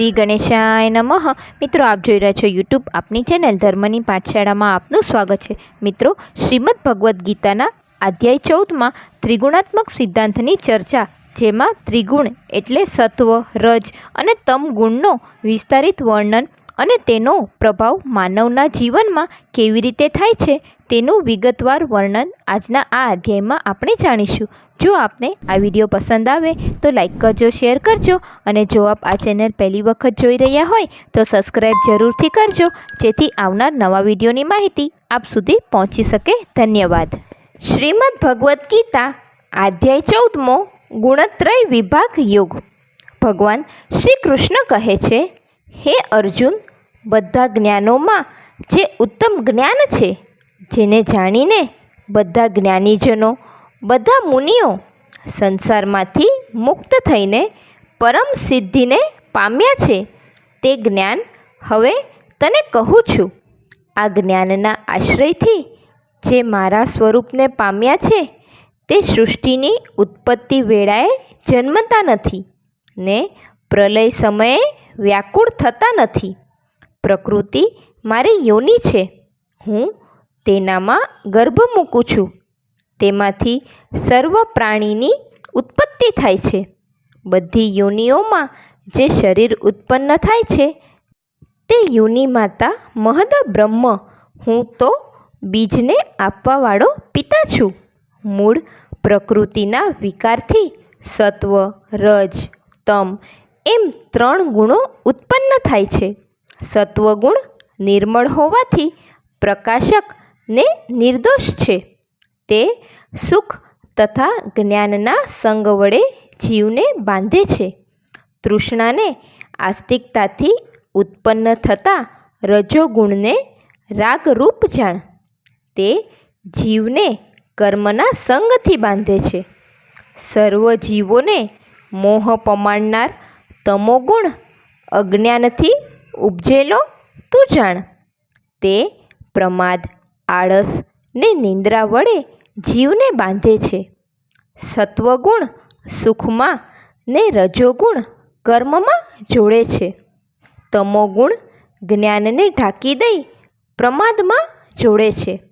શ્રી ગણેશાય નમઃ. મિત્રો, આપ જોઈ રહ્યા છો યુટ્યુબ આપની ચેનલ ધર્મની પાઠશાળામાં આપનું સ્વાગત છે. મિત્રો, શ્રીમદ ભગવદ્ ગીતાના અધ્યાય ચૌદમાં ત્રિગુણાત્મક સિદ્ધાંતની ચર્ચા, જેમાં ત્રિગુણ એટલે સત્વ, રજ અને તમ ગુણનો વિસ્તારિત વર્ણન અને તેનો પ્રભાવ માનવના જીવનમાં કેવી રીતે થાય છે તેનું વિગતવાર વર્ણન આજના આ અધ્યાયમાં આપણે જાણીશું. જો આપને આ વીડિયો પસંદ આવે તો લાઇક કરજો, શેર કરજો અને જો આપ આ ચેનલ પહેલી વખત જોઈ રહ્યા હોય તો સબસ્ક્રાઈબ જરૂરથી કરજો જેથી આવનાર નવા વિડીયોની માહિતી આપ સુધી પહોંચી શકે. ધન્યવાદ. શ્રીમદ ભગવદ્ ગીતા, અધ્યાય ચૌદમો, ગુણત્રય વિભાગ યોગ. ભગવાન શ્રી કૃષ્ણ કહે છે, હે અર્જુન બધા જ્ઞાનોમાં જે ઉત્તમ જ્ઞાન છે, જેને જાણીને બધા જ્ઞાનીજનો, બધા મુનિઓ સંસારમાંથી મુક્ત થઈને પરમ સિદ્ધિને પામ્યા છે, તે જ્ઞાન હવે તને કહું છું. આ જ્ઞાનના આશ્રયથી જે મારા સ્વરૂપને પામ્યા છે, તે સૃષ્ટિની ઉત્પત્તિ વેળાએ જન્મતા નથી ને પ્રલય સમયે વ્યાકુળ થતા નથી. પ્રકૃતિ મારી યોની છે. હું તેનામાં ગર્ભ મૂકું છું. તેમાંથી સર્વ પ્રાણીની ઉત્પત્તિ થાય છે. બધી યોનિઓમાં જે શરીર ઉત્પન્ન થાય છે, તે યોનિ માતા મહદ બ્રહ્મ. હું તો બીજને આપવાવાળો પિતા છું. મૂળ પ્રકૃતિના વિકારથી સત્વ, રજ, તમ એમ ત્રણ ગુણો ઉત્પન્ન થાય છે. સત્વગુણ નિર્મળ હોવાથી પ્રકાશક ને નિર્દોષ છે. તે સુખ તથા જ્ઞાનના સંગ વડે જીવને બાંધે છે. તૃષ્ણાને આસ્તિકતાથી ઉત્પન્ન થતા રજોગુણને રાગરૂપ જાણ. તે જીવને કર્મના સંગથી બાંધે છે. સર્વ જીવોને મોહ પમાડનાર તમોગુણ અજ્ઞાનથી ઉપજેલો તું જાણ. તે પ્રમાદ, આળસ ને નિંદ્રા વડે જીવને બાંધે છે. સત્વગુણ સુખમાં ને રજોગુણ કર્મમાં જોડે છે. તમોગુણ જ્ઞાનને ઢાંકી દઈ પ્રમાદમાં જોડે છે.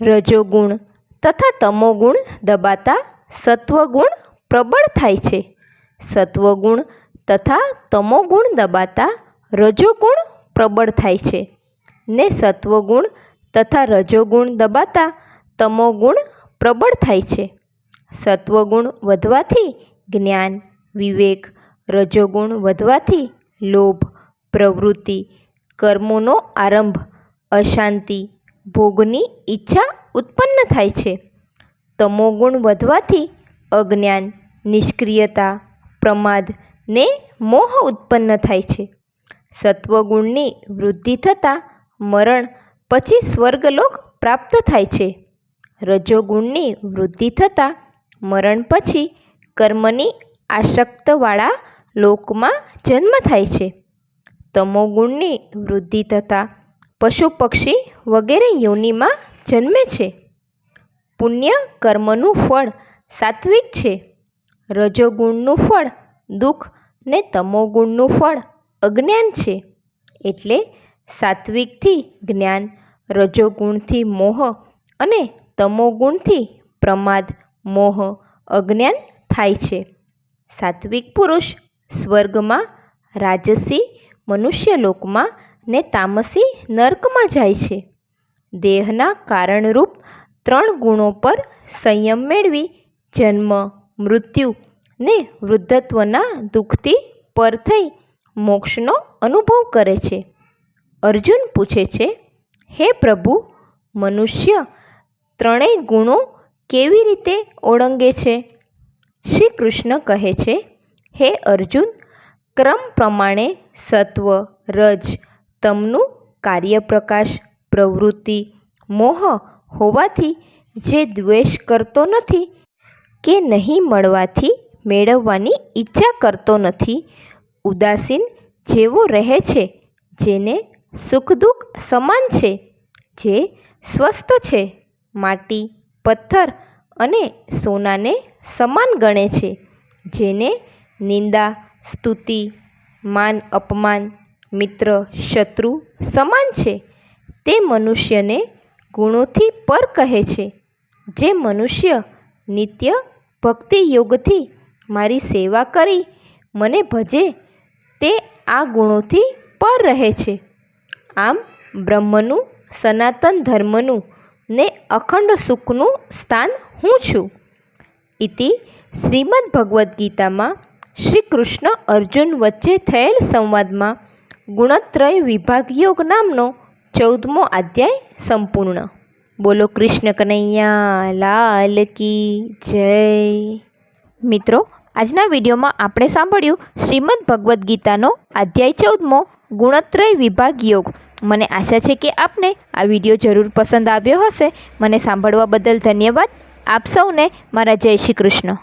રજોગુણ તથા તમોગુણ દબાતા સત્વગુણ પ્રબળ થાય છે. સત્વગુણ તથા તમોગુણ દબાતા રજોગુણ પ્રબળ થાય છે. ને સત્વગુણ તથા રજોગુણ દબાતા તમોગુણ પ્રબળ થાય છે. સત્વગુણ વધવાથી જ્ઞાન, વિવેક, રજોગુણ વધવાથી લોભ, પ્રવૃત્તિ, કર્મોનો આરંભ, અશાંતિ, ભોગની ઈચ્છા ઉત્પન્ન થાય છે. તમોગુણ વધવાથી અજ્ઞાન, નિષ્ક્રિયતા, પ્રમાદ ને મોહ ઉત્પન્ન થાય છે. સત્વગુણની વૃદ્ધિ થતાં મરણ પછી સ્વર્ગલોક પ્રાપ્ત થાય છે. રજોગુણની વૃદ્ધિ થતાં મરણ પછી કર્મની આસક્તવાળા લોકમાં જન્મ થાય છે. તમોગુણની વૃદ્ધિ થતાં પશુ પક્ષી વગેરે યોનિમાં જન્મે છે. પુણ્ય કર્મનું ફળ સાત્વિક છે. રજોગુણનું ફળ દુઃખ ને તમોગુણનું ફળ અજ્ઞાન છે એટલે સાત્વિકથી જ્ઞાન, રજોગુણથી મોહ અને તમોગુણથી પ્રમાદ, મોહ અજ્ઞાન થાય છે. સાત્વિક પુરુષ સ્વર્ગમાં, રાજસી મનુષ્યલોકમાં ને તામસી નર્કમાં જાય છે. દેહના કારણરૂપ ત્રણ ગુણો પર સંયમ મેળવી જન્મ, મૃત્યુ ને વૃદ્ધત્વના દુઃખથી પર થઈ મોક્ષનો અનુભવ કરે છે. અર્જુન પૂછે છે, હે પ્રભુ, મનુષ્ય ત્રણેય ગુણો કેવી રીતે ઓળંગે છે? શ્રી કૃષ્ણ કહે છે, હે અર્જુન, ક્રમ પ્રમાણે સત્વ, રજ, તમનું કાર્યપ્રકાશ, પ્રવૃત્તિ, મોહ હોવાથી જે દ્વેષ કરતો નથી કે નહીં મળવાથી મેળવવાની ઈચ્છા કરતો નથી ઉદાસીન જેવો રહે છે, જેને સુખ દુઃખ સમાન છે, જે સ્વસ્થ છે, માટી, પથ્થર અને સોનાને સમાન ગણે છે, જેને નિંદા, સ્તુતિ, માન, અપમાન, મિત્ર, શત્રુ સમાન છે. તે મનુષ્યને ગુણોથી પર કહે છે, જે મનુષ્ય નિત્ય ભક્તિ યોગથી મારી સેવા કરી, મને ભજે તે આ ગુણોથી પર રહે છે. આમ બ્રહ્મનું, સનાતન ધર્મનું ને અખંડ સુખનું સ્થાન હું છું. ઇતિ શ્રીમદ્ ભગવદ્ ગીતામાં શ્રી કૃષ્ણ અર્જુન વચ્ચે થયેલ સંવાદમાં ગુણત્રય વિભાગ યોગ નામનો ચૌદમો અધ્યાય સંપૂર્ણ. બોલો કૃષ્ણ કનૈયા, લાલ કી જય. મિત્રો આજના વિડીયોમાં આપણે સાંભળ્યું શ્રીમદ્ ભગવદ્ ગીતાનો અધ્યાય ચૌદમો ગુણત્રય વિભાગ યોગ. મને આશા છે કે આપને આ વીડિયો જરૂર પસંદ આવ્યો હશે. મને સાંભળવા બદલ ધન્યવાદ. આપ સૌને મારા જય શ્રી કૃષ્ણ.